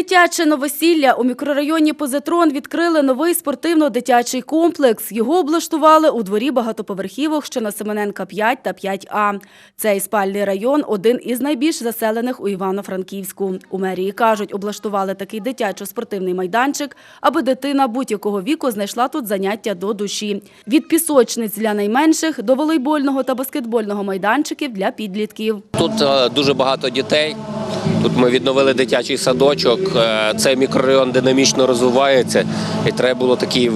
Дитяче новосілля у мікрорайоні Позитрон відкрили новий спортивно-дитячий комплекс. Його облаштували у дворі багатоповерхівок, що на Семененка 5 та 5А. Цей спальний район – один із найбільш заселених у Івано-Франківську. У мерії кажуть, облаштували такий дитячо-спортивний майданчик, аби дитина будь-якого віку знайшла тут заняття до душі. Від пісочниць для найменших до волейбольного та баскетбольного майданчиків для підлітків. Тут е, дуже багато дітей. Тут ми відновили дитячий садочок. Е, Цей мікрорайон динамічно розвивається, і треба було такий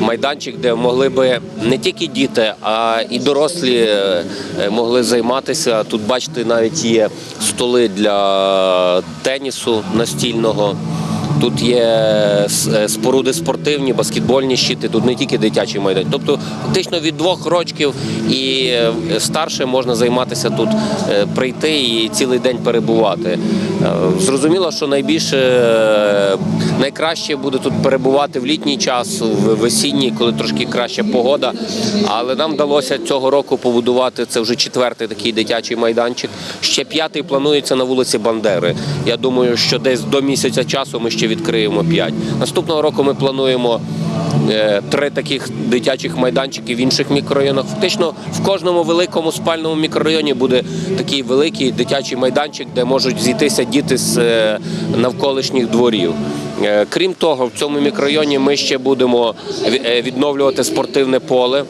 майданчик, де могли би не тільки діти, а і дорослі е, е, могли займатися. Тут, бачите, навіть є столи для тенісу настільного. Тут є е, споруди спортивні, баскетбольні щити, тут не тільки дитячий майданчик. Тобто, фактично від двох років і е, старше можна займатися тут, е, прийти і цілий день перебувати. Е, Зрозуміло, що найбільше е, найкраще буде тут перебувати в літній час, в весінній, коли трошки краща погода. Але нам вдалося цього року побудувати це вже четвертий такий дитячий майданчик. Ще п'ятий планується на вулиці Бандери. Я думаю, що десь до місяця часу ми ще відкриємо п'ять. Наступного року ми плануємо. е, Три таких дитячих майданчики в інших мікрорайонах. Фактично в кожному великому спальному мікрорайоні буде такий великий дитячий майданчик, де можуть зійтися діти з е, навколишніх дворів. Е, Крім того, в цьому мікрорайоні ми ще будемо е, відновлювати спортивне поле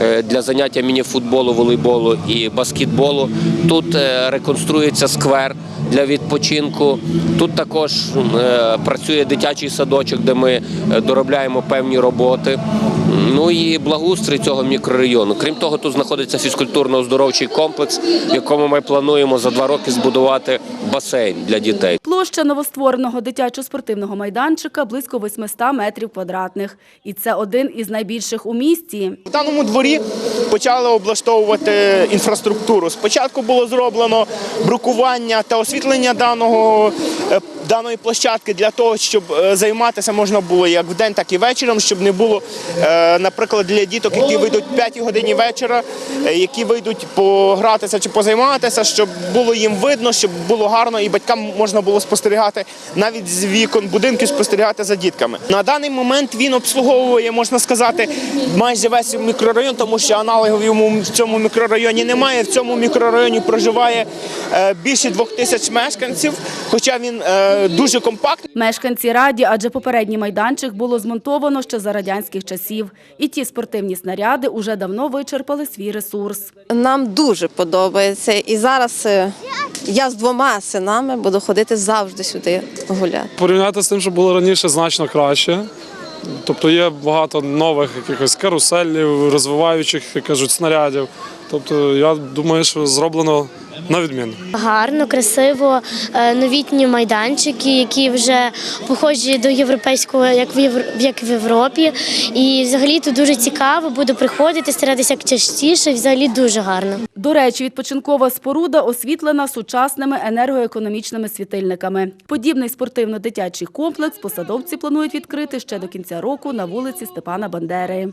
е, для заняття мініфутболу, волейболу і баскетболу. Тут реконструється сквер для відпочинку. Тут також працює дитячий садочок, де ми доробляємо певні роботи. Ну і благоустрій цього мікрорайону. Крім того, тут знаходиться фізкультурно-оздоровчий комплекс, в якому ми плануємо за два роки збудувати басейн для дітей. Площа новоствореного дитячо-спортивного майданчика близько 800 метрів квадратних. І це один із найбільших у місті. В даному дворі почали облаштовувати інфраструктуру. Спочатку було зроблено брукування та освітлення даного. Даної площадки для того, щоб е, займатися можна було як вдень, так і вечором, щоб не було, е, наприклад, для діток, які вийдуть в 5 годині вечора, е, які вийдуть погратися чи позайматися, щоб було їм видно, щоб було гарно, і батькам можна було спостерігати навіть з вікон будинків спостерігати за дітками. На даний момент він обслуговує, можна сказати, майже весь мікрорайон, тому що аналогів йому в цьому мікрорайоні немає. В цьому мікрорайоні проживає більше двох тисяч мешканців, хоча він дуже компактний. Мешканці раді, адже попередній майданчик було змонтовано ще за радянських часів. І ті спортивні снаряди уже давно вичерпали свій ресурс. Нам дуже подобається. І зараз е, я з двома синами буду ходити завжди сюди гуляти. Порівняти з тим, що було раніше, значно краще. Тобто є багато нових якихось каруселів, розвиваючих, як кажуть, снарядів. Тобто, я думаю, що зроблено на відмінно. Гарно, красиво, е, новітні майданчики, які вже похожі до європейського, як в Євро- як в Європі. І взагалі тут дуже цікаво, буду приходити, старатися як частіше. Взагалі дуже гарно. До речі, відпочинкова споруда освітлена сучасними енергоекономічними світильниками. Подібний спортивно-дитячий комплекс посадовці планують відкрити ще до кінця року на вулиці Степана Бандери.